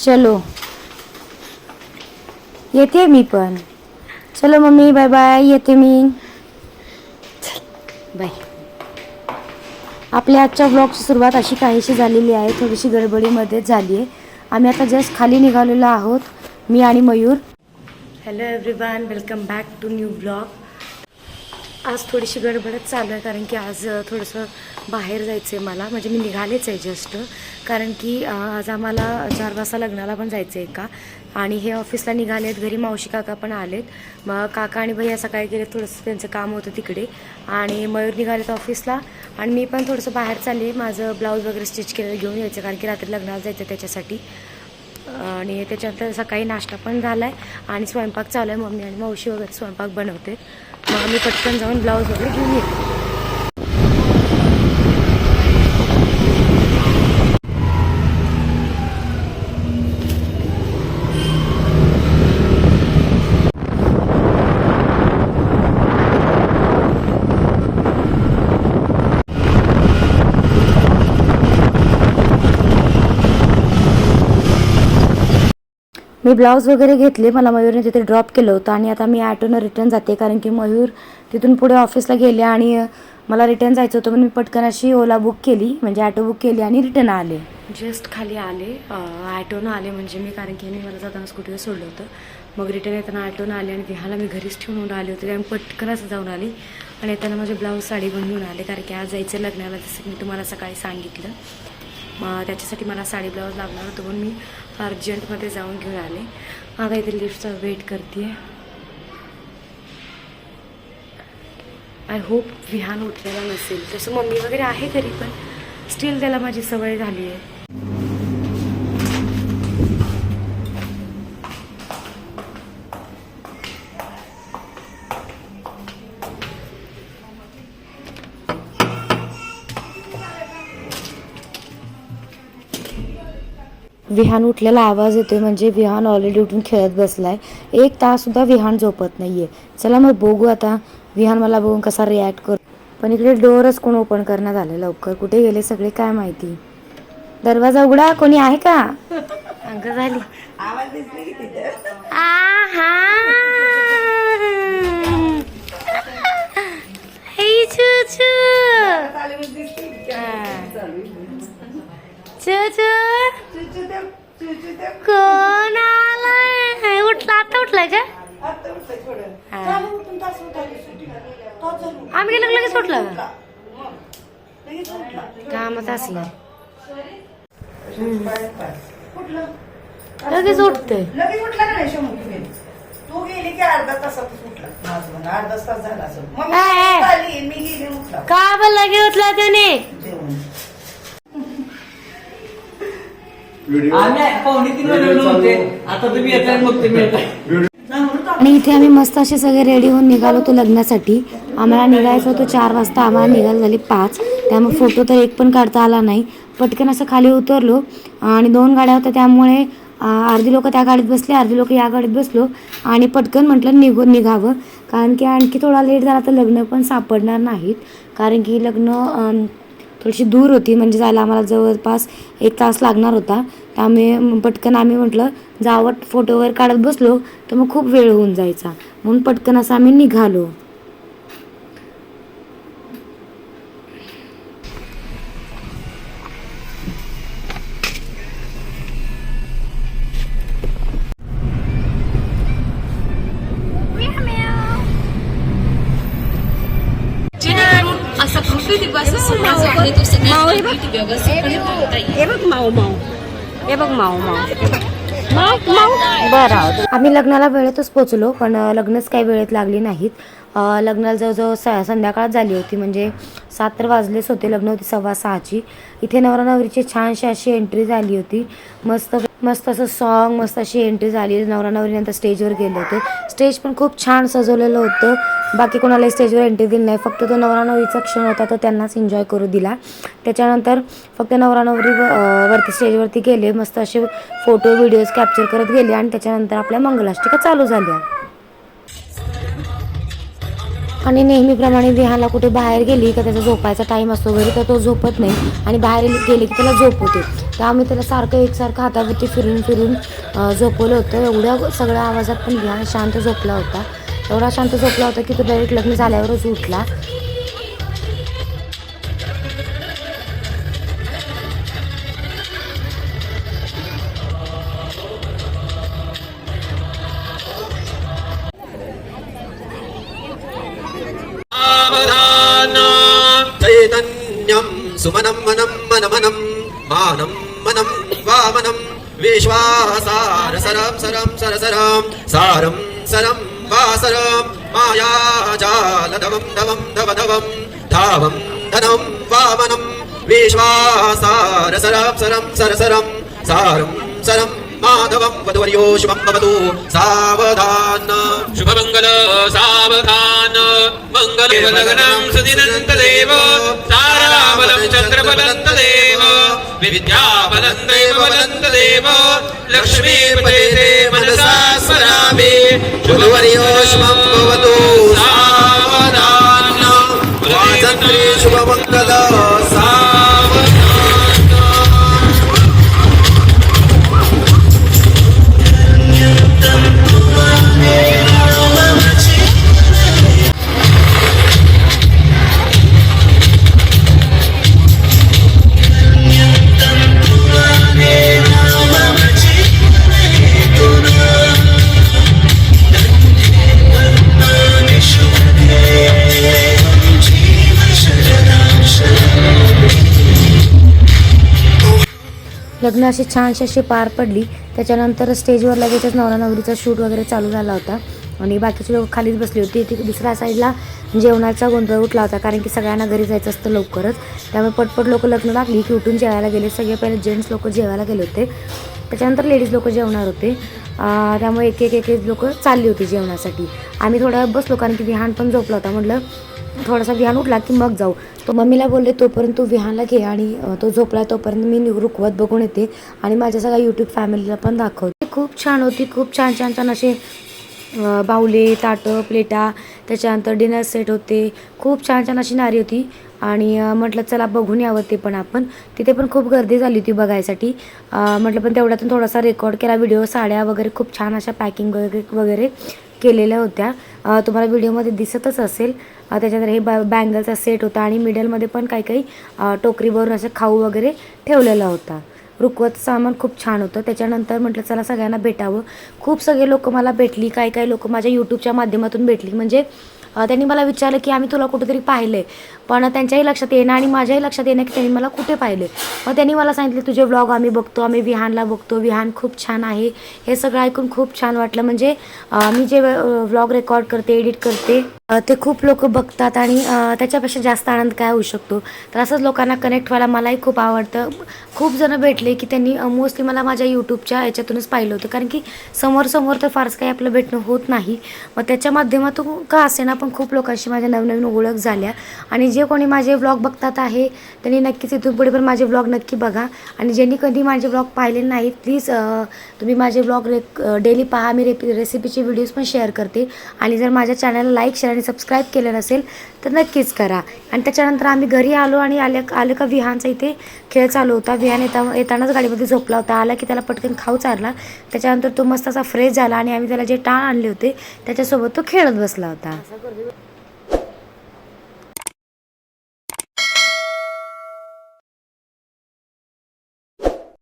चलो। येते मी पण। चलो मम्मी बाय बाय येते मी। बाय। आपल्या आजच्या ब्लॉगची सुरुवात अशी काहीशी झालेली आहे थोडीशी गडबडीमध्येच झाली आहे। आम्ही आता जस्ट खाली निघालेलो आहोत मी आणि Mayur. Hello everyone welcome back to new blog आज थोडीशी गडबडच चालू आहे कारण की आज थोडंसं बाहेर जायचं आहे मला. म्हणजे मी निघालेच आहे जस्ट कारण की आज आम्हाला चार वाजता लग्नाला पण जायचं आहे का आणि हे ऑफिसला निघाले आहेत घरी मावशी काका पण आलेत. मग काका आणि भैया सकाळी गेले थोडंसं त्यांचं काम होतं तिकडे. आणि मयूर निघालेत ऑफिसला आणि मी पण थोडंसं बाहेर चालले माझं ब्लाऊज वगैरे स्टिच केलेलं घेऊन यायचं कारण की रात्री लग्नाला जायचं त्याच्यासाठी. आणि त्याच्यानंतर सकाळी नाश्ता पण झाला आहे आणि स्वयंपाक चालू आहे. मम्मी आणि मावशी वगैरे स्वयंपाक बनवते. मग आम्ही पटकन जाऊन ब्लाऊज वगैरे घेऊन येतो. मी ब्लाऊज वगैरे घेतले मला मयूरने तिथे ड्रॉप केलं होतं आणि आता मी ॲटोनं रिटर्न जाते कारण की मयूर तिथून पुढे ऑफिसला गेले आणि मला रिटर्न जायचं होतं म्हणून मी पटकन अशी ओला बुक केली म्हणजे ॲटो बुक केली आणि रिटर्न आले. जस्ट खाली आले. ॲटोनं आले म्हणजे मी कारण की मी मला जाताना स्कूटीवर सोडलं होतं. मग रिटर्न येताना ॲटोनं आले आणि विहाला मी घरीच ठेवून आले होते. आणि पटकन असं जाऊन आली. आणि येताना माझे ब्लाऊज साडी बनवून आले कारण की आज जायचं लग्नाला जसं मी तुम्हाला सकाळी सांगितलं. मग त्याच्यासाठी मला साडी ब्लाऊज लागणार होतं म्हणून मी अर्जंटमध्ये जाऊन घेऊन आले. आता इथे लिफ्टचा वेट करते आय होप विहान उठलेला नसेल. तसं मम्मी वगैरे आहे घरी पण स्टील त्याला माझी सवय झाली आहे विहान उठलेला आवाज येतोय म्हणजे विहान ऑलरेडी उठून खेळत बसलाय. एक तास सुद्धा विहान झोपत नाहीये. चला मग बघू आता विहान मला बघून कसा रिॲक्ट कर पण इकडे डोअरच कोण ओपन करण्यात आले लवकर. कुठे गेले सगळे काय माहिती? दरवाजा उघडा. कोणी आहे का? अंग झाली. आहा. कोण आलाय उठला आता उठलाय का? हा. आम्ही गेलो लगेच उठला? का कामात असलं. लगेच उठतोय. लगेच उठला का नाही तू गेली तू गेली की अर्धा तासातच उठला. माझं म्हणणं अर्धा तास झाला मग मी. आली गेली उठला. का लगे उठला त्याने? जेवण आम्ही पावणे तीन वाजता होते. आता तुम्ही येताय मग तुम्ही येताय. आणि इथे आम्ही मस्त असे सगळे रेडी होऊन निघालो होतो लग्नासाठी. आम्हाला निघायचं होतं चार वाजता. आम्हाला निघायला झाले पाच. त्यामुळे फोटो तर एक पण काढता आला नाही. पटकन असं खाली उतरलो. आणि दोन गाड्या होत्या त्यामुळे अर्धी लोक त्या गाडीत बसले अर्धी लोक या गाडीत बसलो. आणि पटकन म्हटलं निघून निघावं. कारण की आणखी थोडा लेट झाला तर लग्न पण सापडणार नाहीत. कारण की लग्न थोडीशी दूर होती म्हणजे जायला आम्हाला जवळपास एक तास लागणार होता. त्यामुळे पटकन आम्ही म्हटलं जावं फोटो वगैरे काढत बसलो तर मग खूप वेळ होऊन जायचा. म्हणून पटकन असं आम्ही निघालो. समाज आहे तो सगळ्यांना नीट व्यवस्थितपणे पाळता येईल हे बघ. माऊ माऊ हे बघ माऊ माऊ माऊ माऊ बरं आम्ही लग्नाला वेळेतच पोचलो पण अं, लग्नच काही वेळेत लागली नाहीत. लग्नाला जवळजवळ स संध्याकाळ झाली होती. म्हणजे सात तर वाजलेच होते. लग्न होती सव्वा सहाची. इथे नवरा नवरीची छानशी अशी एंट्री झाली होती. मस्त मस्त असं सॉन्ग मस्त अशी एंट्री झाली. नवरा नवरीनंतर स्टेजवर गेले होते. स्टेज पण खूप छान सजवलेलं होतं. बाकी कोणालाही स्टेजवर एंट्री दिली नाही. फक्त तो नवरा नवरीचा क्षण होता. तो त्यांनाच एन्जॉय करू दिला. त्याच्यानंतर फक्त नवरा नवरी वरती स्टेजवरती गेले. मस्त असे फोटो व्हिडिओज कॅप्चर करत गेले. आणि त्याच्यानंतर आपल्या मंगलाष्टिका चालू झाल्या. आणि नेहमीप्रमाणे देहाला कुठे बाहेर गेली का त्याचा झोपायचा टाईम असतो घरी तर तो झोपत नाही. आणि बाहेर गेले की त्याला झोप होते. तर आम्ही त्याला सारखं एकसारखं हातावरती फिरून फिरून झोपवलं होतं. एवढ्या सगळ्या आवाजात पण विहान शांत झोपला होता. एवढा शांत झोपला होता की तो डायरेक्ट लग्न झाल्यावरच उठला. सुमनं मनं मनमनं मानं मनं वामनं विश्वासारसरं सरं सरसरं सारं सरं वासरं मायाजालधवं धवं धवधवं धावं धनं वामनं विश्वासारसरं सरं सरसरं सारं सरं माधवं वधुवर्यो शुभं भवतु सावधान। शुभमङ्गल सावधान। मङ्गलगनं सुदिनन्तदेव। विद्याबलं दैवबलन्तदेव लक्ष्मीपते मनसा स्मरामि। शुभवर्यो अशी छानशी अशी पार पडली. त्याच्यानंतर स्टेजवर लगेचच नवरा नवरीचा शूट वगैरे चालू झाला होता. आणि बाकीचे लोक खालीच बसली होती. ती दुसऱ्या साईडला जेवणाचा गोंधळ उठला होता कारण की सगळ्यांना घरी जायचं असतं लवकरच. त्यामुळे पटपट लोक लग्न लागली की उठून जेवायला गेले. सगळे पहिले जेंट्स लोक जेवायला गेले होते. त्याच्यानंतर लेडीज लोक जेवणार होते. त्यामुळे एक एक एक एक लोक चालली होती जेवणासाठी. आम्ही थोडा बसलो कारण की विहान पण झोपला होता. म्हटलं थोडासा विहान उठला की मग जाऊ. तो मम्मीला बोलले तोपर्यंत तू विहानला घे आणि तो झोपला तोपर्यंत मी नि- रुकवत बघून येते आणि माझ्या सगळ्या यूट्यूब फॅमिलीला पण दाखवते. खूप छान होती खूप छान छान छान असे बाहुले ताटं प्लेटा त्याच्यानंतर डिनर सेट होते खूप छान छान अशी नारी होती आणि म्हटलं चला बघून यावं ते पण आपण. तिथे पण खूप गर्दी झाली होती बघायसाठी. म्हटलं पण तेवढ्यातून थोडासा रेकॉर्ड केला व्हिडिओ साड्या वगैरे खूप छान अशा पॅकिंग वगैरे वगैरे केलेल्या होत्या. तुम्हाला व्हिडिओमध्ये दिसतच असेल. त्याच्यानंतर हे बॅ बँगलचा सेट होता आणि मिडलमध्ये पण काही काही टोकरी टोकरीवरून असं खाऊ वगैरे ठेवलेला होता. रुकवत सामान खूप छान होतं. त्याच्यानंतर म्हटलं चला सगळ्यांना भेटावं. खूप सगळे लोक मला भेटली. काही काही लोक माझ्या यूट्यूबच्या माध्यमातून भेटली. म्हणजे त्यांनी मला विचारलं की आम्ही तुला कुठेतरी पाहिलं आहे पण त्यांच्याही लक्षात येणं आणि माझ्याही लक्षात येणं की त्यांनी मला कुठे पाहिले मग त्यांनी मला सांगितले तुझे व्लॉग आम्ही बघतो आम्ही विहानला बघतो. विहान खूप छान आहे. हे सगळं ऐकून खूप छान वाटलं. म्हणजे मी जे व्लॉग रेकॉर्ड करते एडिट करते ते खूप लोक बघतात आणि त्याच्यापेक्षा जास्त आनंद काय होऊ शकतो? तर असंच लोकांना कनेक्ट व्हायला मलाही खूप आवडतं. खूप जण भेटले की त्यांनी मोस्टली मला माझ्या यूट्यूबच्या याच्यातूनच पाहिलं होतं. कारण की समोर समोर तर फारसं काही आपलं भेटणं होत नाही. मग त्याच्या माध्यमातून का असेना पण खूप लोकांशी माझ्या नवनवीन ओळख झाल्या. आणि जे कोणी माझे व्लॉग बघतात आहे त्यांनी नक्कीच इथून पुढे पण माझे व्लॉग नक्की बघा. आणि ज्यांनी कधी माझे व्लॉग पाहिले नाहीत प्लीज तुम्ही माझे व्लॉग रे डेली पहा. मी रेपी रेसिपीचे व्हिडिओज पण शेअर करते. आणि जर माझ्या चॅनलला लाईक शेअर आणि सबस्क्राईब केलं नसेल तर नक्कीच करा. आणि त्याच्यानंतर आम्ही घरी आलो आणि आले आलं का विहानचा इथे खेळ चालू होता. विहान येता येतानाच गाडीमध्ये झोपला होता. आला की त्याला पटकन खाऊ चारला. त्याच्यानंतर तो मस्त असा फ्रेश झाला आणि आम्ही त्याला जे टाळ आणले होते त्याच्यासोबत तो खेळत बसला होता.